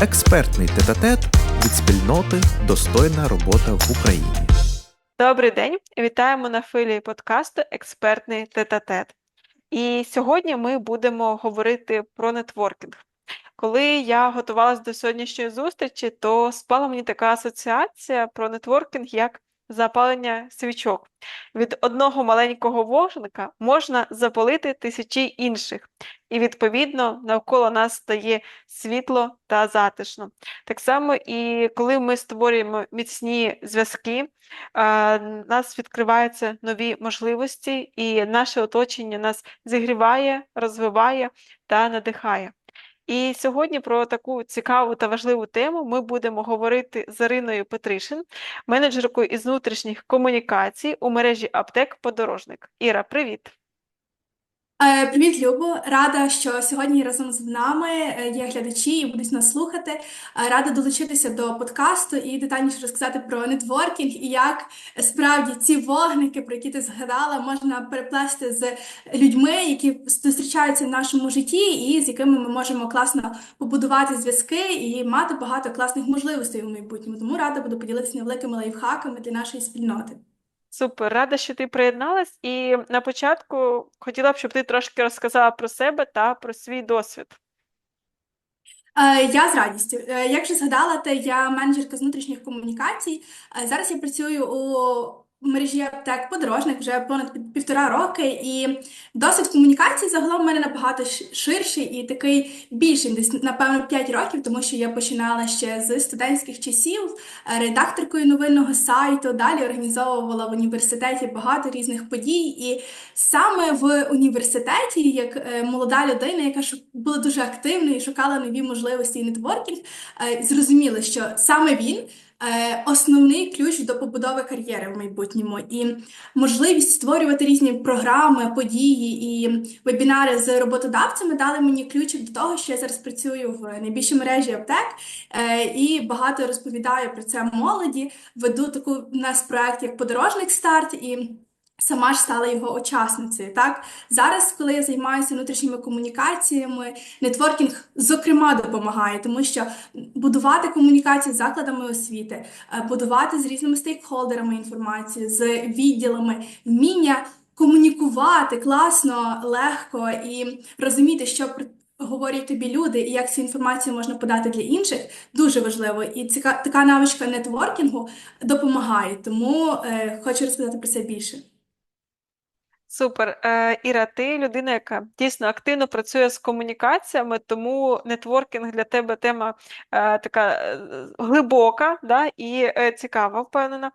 Експертний тет-а-тет від спільноти Достойна робота в Україні. Добрий день, вітаємо на филії подкасту Експертний тет-а-тет. І сьогодні ми будемо говорити про нетворкінг. Коли я готувалася до сьогоднішньої зустрічі, то спала мені така асоціація про нетворкінг як запалення свічок. Від одного маленького вогника можна запалити тисячі інших, і, відповідно, навколо нас стає світло та затишно. Так само, і коли ми створюємо міцні зв'язки, нас відкриваються нові можливості, і наше оточення нас зігріває, розвиває та надихає. І сьогодні про таку цікаву та важливу тему ми будемо говорити з Іриною Петришин, менеджеркою із внутрішніх комунікацій у мережі аптек Подорожник. Іра, привіт! Е, Привіт, Любо! Рада, що сьогодні разом з нами е, є глядачі і будуть нас слухати. Е, Рада долучитися до подкасту і детальніше розказати про нетворкінг і як справді ці вогники, про які ти згадала, можна переплести з людьми, які зустрічаються в нашому житті, і з якими ми можемо класно побудувати зв'язки і мати багато класних можливостей у майбутньому. Тому рада буду поділитися невеликими лайфхаками для нашої спільноти. Супер, рада, що ти приєдналась. І на початку хотіла б, щоб ти трошки розказала про себе та про свій досвід. Е, Я з радістю. Е, Як вже згадала, то я менеджерка з внутрішніх комунікацій. Е, Зараз я працюю у мережі аптек подорожник вже понад півтора роки, і досвід комунікації загалом в мене набагато ширший і такий більший, десь напевно 5 років, тому що я починала ще з студентських часів е, редакторкою новинного сайту. Далі організовувала в університеті багато різних подій. І саме в університеті, як е, молода людина, яка була дуже активною і шукала нові можливості і нетворкінг, е, зрозуміла, що саме він. Е, Основний ключ до побудови кар'єри в майбутньому і можливість створювати різні програми, події і вебінари з роботодавцями дали мені ключик до того, що я зараз працюю в найбільшій мережі аптек е, і багато розповідаю про це молоді. Веду таку у нас проект як подорожник старт і. Сама ж стала його учасницею. Так зараз, коли я займаюся внутрішніми комунікаціями, нетворкінг зокрема допомагає, тому що будувати комунікації з закладами освіти, е, будувати з різними стейкхолдерами інформацію, з відділами, вміння комунікувати класно, легко і розуміти, що говорять тобі люди, і як цю інформацію можна подати для інших, дуже важливо. І ціка, така навичка нетворкінгу допомагає. Тому е, хочу розказати про це більше. Супер. Е, Іра, ти людина, яка дійсно активно працює з комунікаціями, тому нетворкінг для тебе тема е, така е, глибока, да, і е, цікава, впевнена.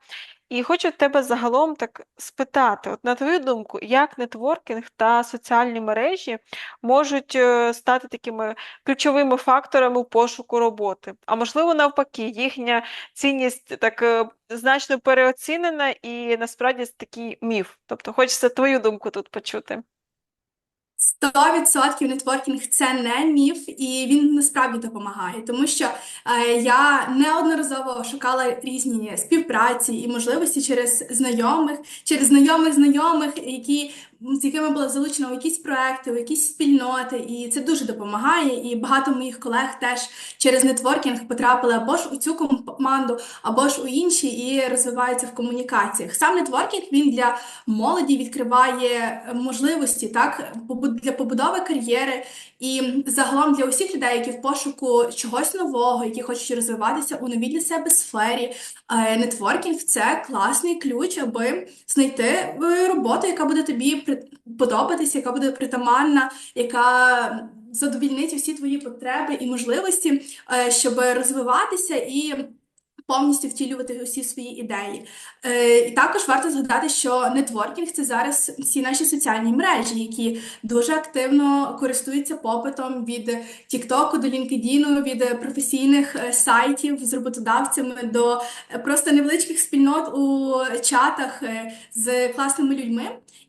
І хочу тебе загалом так спитати, от на твою думку, як нетворкінг та соціальні мережі можуть е, стати такими ключовими факторами у пошуку роботи? А можливо, навпаки, їхня цінність так е, значно переоцінена і насправді це такий міф. Тобто хочеться твою думку тут почути. 100% нетворкінг це не міф, і він насправді допомагає, тому що е, я неодноразово шукала різні співпраці і можливості через знайомих, через знайомих знайомих, які з якими була залучена у якісь проекти, у якісь спільноти, і це дуже допомагає. І багато моїх колег теж через нетворкінг потрапили або ж у цю команду, або ж у інші, і розвиваються в комунікаціях. Сам нетворкінг він для молоді відкриває можливості так для побудови кар'єри і загалом для усіх людей, які в пошуку чогось нового, які хочуть розвиватися у новій для себе сфері. Е, Нетворкінг це класний ключ, аби знайти е, роботу, яка буде тобі подобатися, яка буде притаманна, яка задовільнить усі твої потреби і можливості, е, щоб розвиватися і повністю втілювати усі свої ідеї. Е, І також варто згадати, що нетворкінг це зараз всі наші соціальні мережі, які дуже активно користуються попитом від TikTok до LinkedIn, від професійних е, сайтів з роботодавцями до е, просто невеличких спільнот у чатах е, з класними людьми.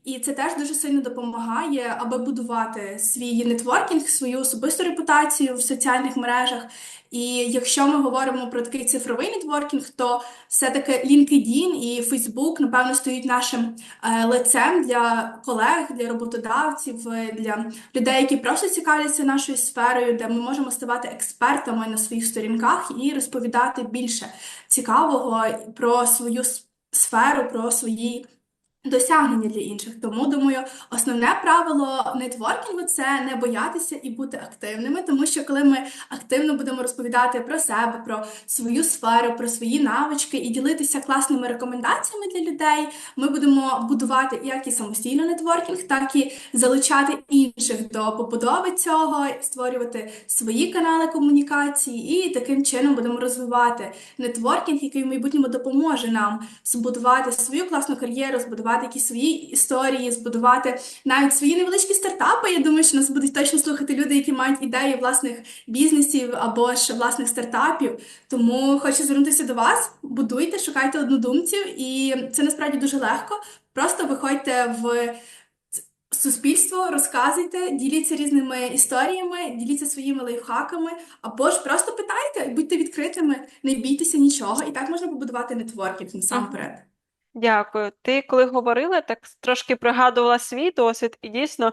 І це теж дуже сильно допомагає, аби будувати свій нетворкінг, свою особисту репутацію в соціальних мережах. І якщо ми говоримо про такий цифровий нетворкінг, то все-таки LinkedIn і Facebook, напевно, стають нашим е, лицем для колег, для роботодавців, е, для людей, які просто цікавляться нашою сферою, де ми можемо ставати експертами на своїх сторінках і розповідати більше цікавого про свою сферу, про свої досягнення для інших. Тому думаю, основне правило нетворкінгу це не боятися і бути активними, тому що коли ми активно будемо розповідати про себе, про свою сферу, про свої навички і ділитися класними рекомендаціями для людей, ми будемо будувати як і самостійно нетворкінг, так і залучати інших до побудови цього, створювати свої канали комунікації, і таким чином будемо розвивати нетворкінг, який в майбутньому допоможе нам збудувати свою класну кар'єру, збудувати якісь свої історії, збудувати навіть свої невеличкі стартапи. Я думаю, що нас будуть точно слухати люди, які мають ідеї власних бізнесів або ж власних стартапів. Тому хочу звернутися до вас. Будуйте, шукайте однодумців, і це насправді дуже легко. Просто виходьте в суспільство, розказуйте, діліться різними історіями, діліться своїми лайфхаками, або ж просто питайте, будьте відкритими, не бійтеся нічого, і так можна побудувати нетворкінг насамперед. Дякую. Ти коли говорила, так трошки пригадувала свій досвід, і дійсно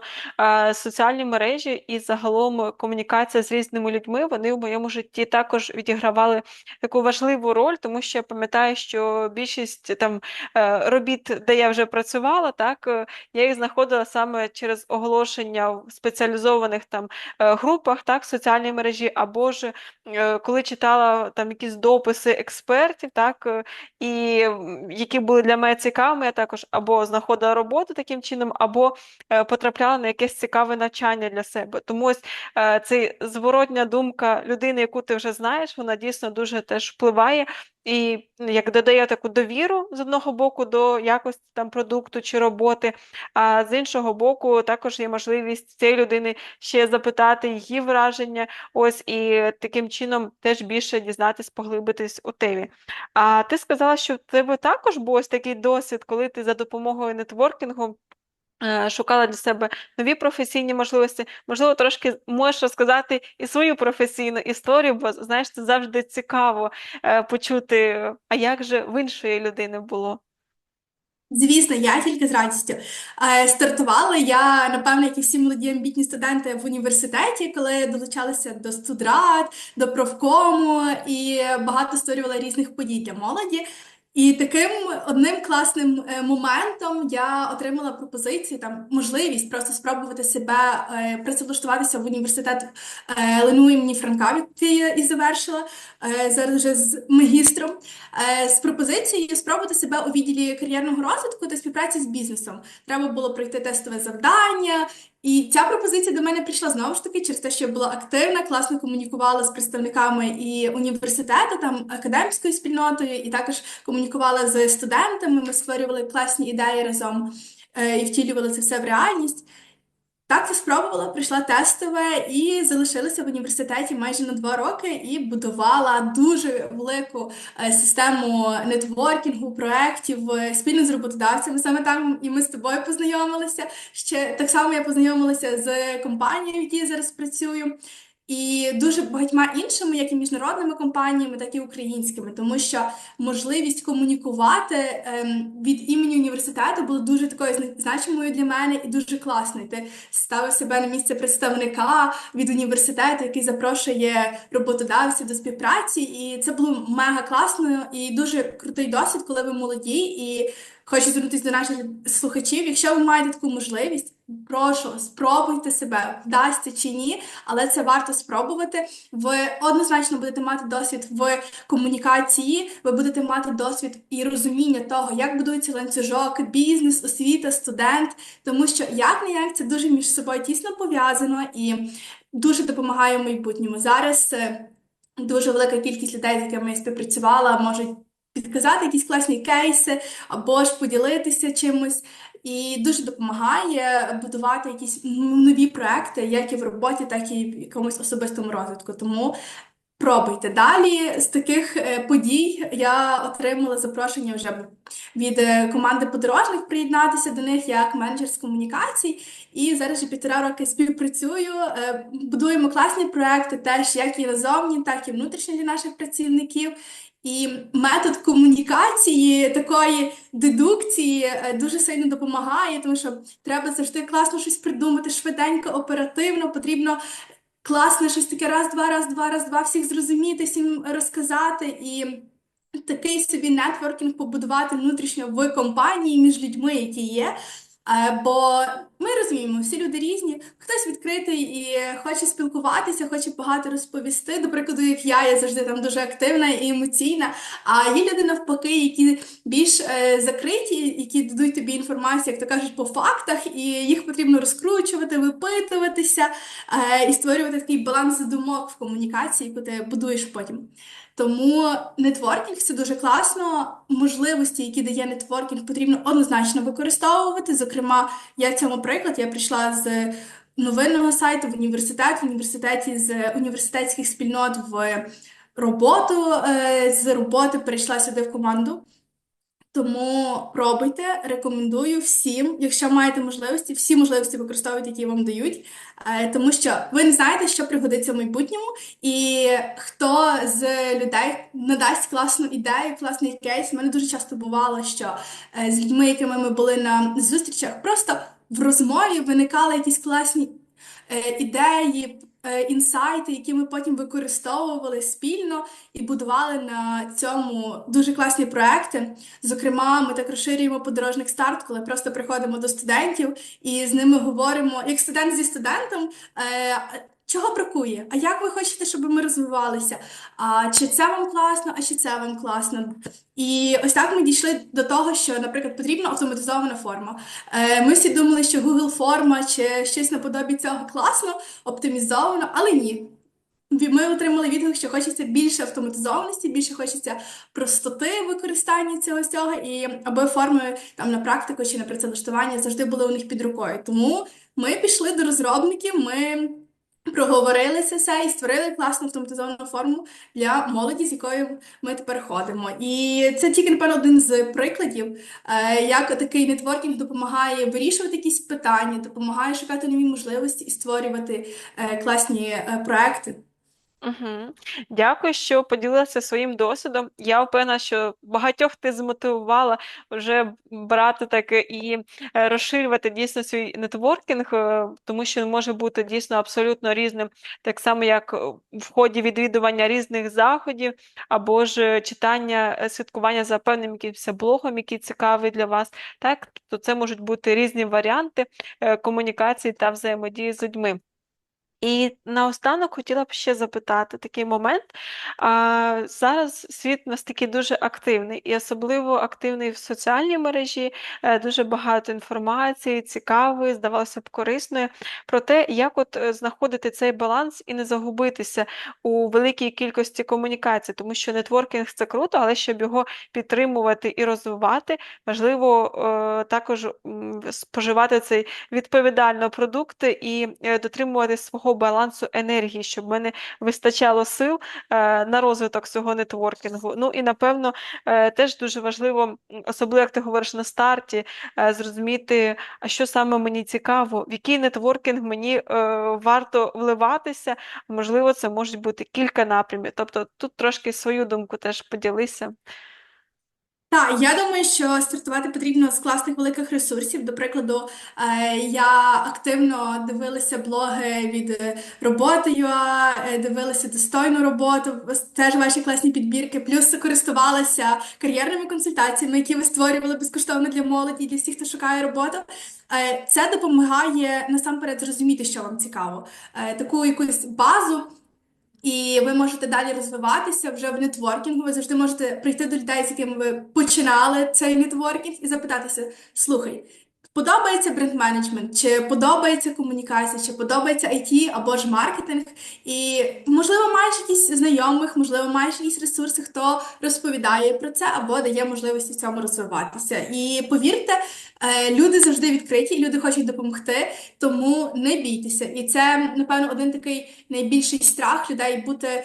соціальні мережі і загалом комунікація з різними людьми, вони в моєму житті також відігравали таку важливу роль, тому що я пам'ятаю, що більшість там е, робіт, де я вже працювала, так е, я їх знаходила саме через оголошення в спеціалізованих там е, групах, так, соціальній мережі, або ж коли читала там якісь дописи експертів, так, і які були для мене цікавими, я також або знаходила роботу таким чином, або е, потрапляла на якесь цікаве навчання для себе. Тому ось е, цей зворотня думка людини, яку ти вже знаєш, вона дійсно дуже теж впливає. І як додає таку довіру з одного боку до якості там продукту чи роботи, а з іншого боку, також є можливість цієї людини ще запитати її враження, ось і таким чином теж більше дізнатись, поглибитись у темі. А ти сказала, що в тебе також був ось такий досвід, коли ти за допомогою нетворкінгу шукала для себе нові професійні можливості. Можливо, трошки можеш розказати і свою професійну історію, бо знаєш, це завжди цікаво е, почути, а як же в іншої людини було. Звісно, я тільки з радістю. Е, Стартувала я, напевно, як і всі молоді амбітні студенти в університеті, коли долучалася до студрад, до профкому і багато створювала різних подій для молоді. І таким одним класним е, моментом я отримала пропозицію, там можливість просто спробувати себе е, працевлаштуватися в університет ЛНУ імені Франка, який і завершила е, зараз вже з магістром, з пропозицією спробувати себе у відділі кар'єрного розвитку та співпраці з бізнесом. Треба було пройти тестове завдання. І ця пропозиція до мене прийшла знову ж таки через те, що я була активна, класно комунікувала з представниками і університету, там академською спільнотою, і також комунікувала з студентами. Ми створювали класні ідеї разом е, і втілювали це все в реальність. Так, я спробувала, прийшла тестове і залишилася в університеті майже на два роки і будувала дуже велику е, систему нетворкінгу, проєктів е, спільно з роботодавцями. Саме там і ми з тобою познайомилися. Ще так само я познайомилася з компанією, в якій я зараз працюю. І дуже багатьма іншими, як і міжнародними компаніями, так і українськими, тому що можливість комунікувати ем, від імені університету була дуже такою зна- значимою для мене і дуже класною. Ти ставив себе на місце представника від університету, який запрошує роботодавців до співпраці, і це було мега класно і дуже крутий досвід, коли ви молоді. І хочу звернутися до наших слухачів. Якщо ви маєте таку можливість, прошу, спробуйте себе, вдасться чи ні, але це варто спробувати. Ви однозначно будете мати досвід в комунікації, ви будете мати досвід і розуміння того, як будується ланцюжок, бізнес, освіта, студент, тому що як не як це дуже між собою тісно пов'язано і дуже допомагає в майбутньому. Зараз е, дуже велика кількість людей, з якими я співпрацювала, можуть підказати якісь класні кейси або ж поділитися чимось. І дуже допомагає будувати якісь нові проекти, як і в роботі, так і в якомусь особистому розвитку. Тому Пробуйте. Далі з таких е, подій я отримала запрошення вже від е, команди подорожних приєднатися до них як менеджер з комунікацій. І зараз вже півтора роки співпрацюю. е, Будуємо класні проекти, теж як і назовні, так і внутрішньо для наших працівників. І метод комунікації, такої дедукції е, дуже сильно допомагає, тому що треба завжди класно щось придумати, швиденько, оперативно, потрібно класне щось таке раз, два, раз, два, раз, два, всіх зрозуміти, всім розказати і такий собі нетворкінг побудувати внутрішньо в компанії між людьми, які є. Е, Бо ми розуміємо, всі люди різні, хтось відкритий і хоче спілкуватися, хоче багато розповісти. До прикладу, як я, я завжди там дуже активна і емоційна. А є люди навпаки, які більш е, закриті, які дадуть тобі інформацію, як то кажуть, по фактах, і їх потрібно розкручувати, випитуватися е, і створювати такий баланс думок в комунікації, яку ти будуєш потім. Тому нетворкінг це дуже класно. Можливості, які дає нетворкінг, потрібно однозначно використовувати. Зокрема, я цьому приклад, я прийшла з новинного сайту в університет, в університеті з університетських спільнот в роботу. е, З роботи перейшла сюди в команду. Тому пробуйте, рекомендую всім, якщо маєте можливості, всі можливості використовуйте, які вам дають, е, тому що ви не знаєте, що пригодиться в майбутньому, і хто з людей надасть класну ідею, класний кейс. У мене дуже часто бувало, що е, з людьми, якими ми були на зустрічах, просто в розмові виникали якісь класні е, ідеї, е, інсайти, які ми потім використовували спільно і будували на цьому дуже класні проекти. Зокрема, ми так розширюємо подорожник старт, коли просто приходимо до студентів і з ними говоримо, як студент зі студентом. е, Чого бракує? А як ви хочете, щоб ми розвивалися? А чи це вам класно, а чи це вам класно? І ось так ми дійшли до того, що, наприклад, потрібна автоматизована форма. Е, Ми всі думали, що Google форма чи щось наподобі цього класно, оптимізовано, але ні. Ми отримали відгук, що хочеться більше автоматизованості, більше хочеться простоти використання цього всього, і аби форми там на практику чи на працевлаштування завжди були у них під рукою. Тому ми пішли до розробників, ми проговорилися все і створили класну автоматизовану форму для молоді, з якою ми тепер ходимо. І це тільки, напевно, один з прикладів, е, як такий нетворкінг допомагає вирішувати якісь питання, допомагає шукати нові можливості і створювати е, класні е, проекти. Дякую, що поділилася своїм досвідом. Я впевнена, що багатьох ти змотивувала вже брати таке і е, розширювати дійсно свій нетворкінг, е, тому що він може бути дійсно абсолютно різним, так само як е, в ході відвідування різних заходів, або ж читання, слідкування за певним якимось блогом, який цікавий для вас. Так, то це можуть бути різні варіанти комунікації та взаємодії з людьми. І наостанок хотіла б ще запитати такий момент. А, зараз світ у нас такий дуже активний, і особливо активний в соціальній мережі, е, дуже багато інформації, цікавої, здавалося б, корисної, про те, як от е, знаходити цей баланс і не загубитися у великій кількості комунікацій, тому що нетворкінг це круто, але щоб його підтримувати і розвивати, важливо е, також споживати цей відповідально продукти і е, дотримуватись свого балансу енергії, щоб мене вистачало сил е, на розвиток цього нетворкінгу. Ну і напевно е, теж дуже важливо, особливо як ти говориш на старті, е, зрозуміти, а що саме мені цікаво, в який нетворкінг мені варто вливатися. Можливо, це можуть бути кілька напрямів. Тобто тут трошки свою думку теж поділися. Так, я думаю, що стартувати потрібно з класних великих ресурсів. До прикладу, е, я активно дивилася блоги від е, роботи.ua, е, дивилася достойну роботу, теж ваші класні підбірки, плюс користувалася кар'єрними консультаціями, які ви створювали безкоштовно для молоді, для всіх, хто шукає роботу. Е, Це допомагає насамперед зрозуміти, що вам цікаво, таку якусь базу. І ви можете далі розвиватися вже в нетворкінгу. Ви завжди можете прийти до людей, з якими ви починали цей нетворкінг, і запитатися: слухай, подобається бренд-менеджмент, чи подобається комунікація, чи подобається IT або ж маркетинг, і можливо маєш якісь знайомих, можливо, маєш якісь ресурси, хто розповідає про це або дає можливості в цьому розвиватися. І повірте, е, люди завжди відкриті, люди хочуть допомогти, тому не бійтеся. І це, напевно, один такий найбільший страх людей бути е,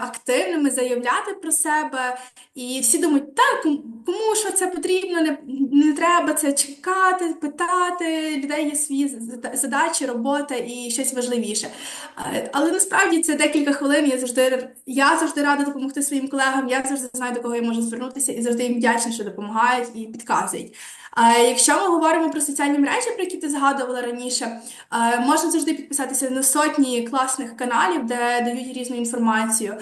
активними, заявляти про себе. І всі думають, так, кому що це потрібно, не, не треба це чекати, питати. Людей є свої задачі, робота і щось важливіше. Е, Але насправді це декілька хвилин. Я завжди я завжди рада допомогти своїм колегам. Я завжди знаю, до кого я можу звернутися, і завжди їм вдячна, що допомагають і підказують. Якщо ми говоримо про соціальні мережі, про які ти згадувала раніше, е, можна завжди підписатися на сотні класних каналів, де дають різну інформацію,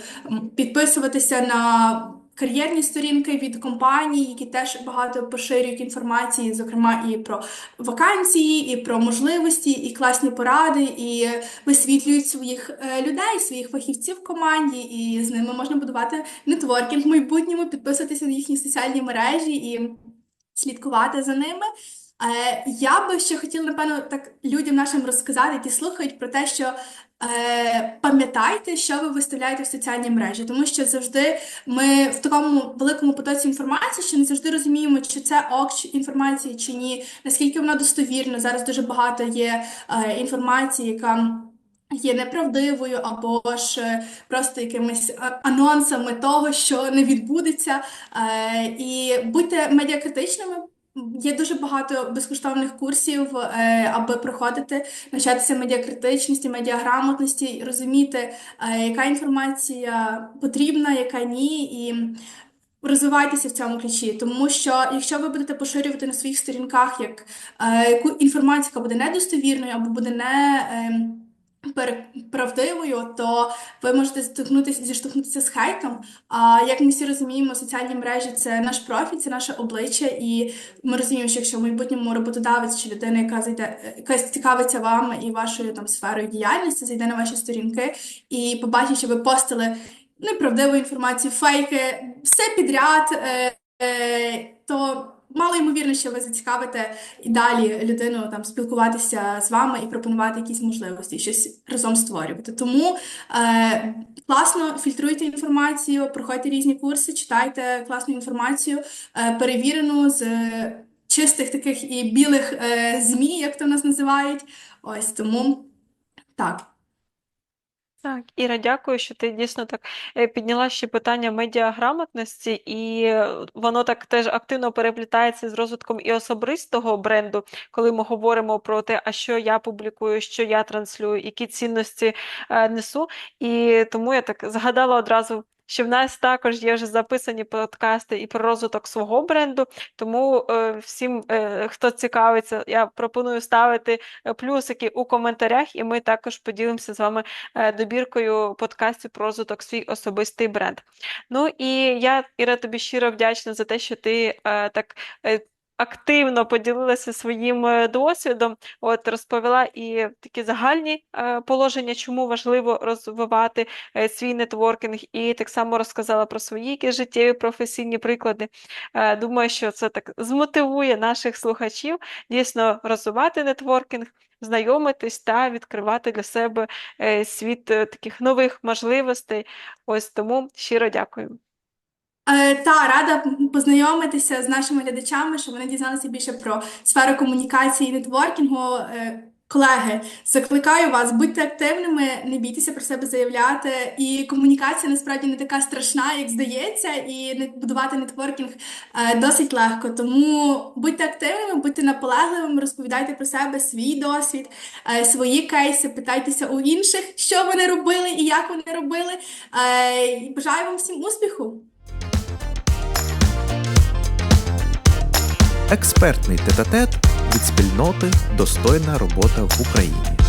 підписуватися на кар'єрні сторінки від компаній, які теж багато поширюють інформації, зокрема і про вакансії, і про можливості, і класні поради, і висвітлюють своїх е, людей, своїх фахівців в команді, і з ними можна будувати нетворкінг в майбутньому, підписуватися на їхні соціальні мережі і слідкувати за ними. Е, Я би ще хотіла, напевно, так людям нашим розказати, які слухають про те, що е, пам'ятайте, що ви виставляєте в соціальні мережі, тому що завжди ми в такому великому потоці інформації, що не завжди розуміємо, чи це ок інформація чи ні, наскільки вона достовірна. Зараз дуже багато є е, інформації, яка. Є неправдивою або ж е, просто якимись анонсами того, що не відбудеться. Е, І будьте медіакритичними. Є дуже багато безкоштовних курсів, е, аби проходити, навчатися медіакритичності, медіаграмотності, розуміти, е, яка інформація потрібна, яка ні, і розвивайтеся в цьому ключі. Тому що якщо ви будете поширювати на своїх сторінках як е, яку інформацію, яка буде недостовірною або буде не ем, пере- правдивою, то ви можете зіштовхнутися, зіштовхнутися з хейтом. А як ми всі розуміємо, соціальні мережі це наш профіль, це наше обличчя, і ми розуміємо, що якщо в майбутньому роботодавець чи людина, яка зайде, яка цікавиться вами і вашою там сферою діяльності, зайде на ваші сторінки і побачить, що ви постили неправдиву інформацію, фейки, все підряд, е, е, то мало ймовірно, що ви зацікавите і далі людину там спілкуватися з вами і пропонувати якісь можливості, щось разом створювати. Тому е, класно фільтруйте інформацію, проходьте різні курси, читайте класну інформацію, е, перевірену з чистих таких і білих е, ЗМІ, як то нас називають. Ось тому так. Так, Іра, дякую, що ти дійсно так е, підняла ще питання медіаграмотності, і е, воно так теж активно переплітається з розвитком і особистого бренду, коли ми говоримо про те, а що я публікую, що я транслюю, які цінності е, несу. І тому я так згадала одразу. Що в нас також є вже записані подкасти і про розвиток свого бренду, тому е, всім, е, хто цікавиться, я пропоную ставити е, плюсики у коментарях, і ми також поділимося з вами добіркою подкастів про розвиток свій особистий бренд. Ну і я, Іра, тобі щиро вдячна за те, що ти так активно поділилася своїм е, досвідом, от розповіла і такі загальні е, положення, чому важливо розвивати е, свій нетворкінг, і так само розказала про свої якісь життєві професійні приклади. Думаю, що це так змотивує наших слухачів дійсно розвивати нетворкінг, знайомитись та відкривати для себе світ таких нових можливостей. Ось тому щиро дякую. Е, Та рада познайомитися з нашими глядачами, щоб вони дізналися більше про сферу комунікації і нетворкінгу. Е, Колеги, закликаю вас, будьте активними, не бійтеся про себе заявляти. І комунікація насправді не така страшна, як здається, і будувати нетворкінг е, досить легко. Тому будьте активними, будьте наполегливими, розповідайте про себе свій досвід, свої кейси, питайтеся у інших, що вони робили і як вони робили. Бажаю вам всім успіху! Експертний тет-а-тет від спільноти Достойна робота в Україні.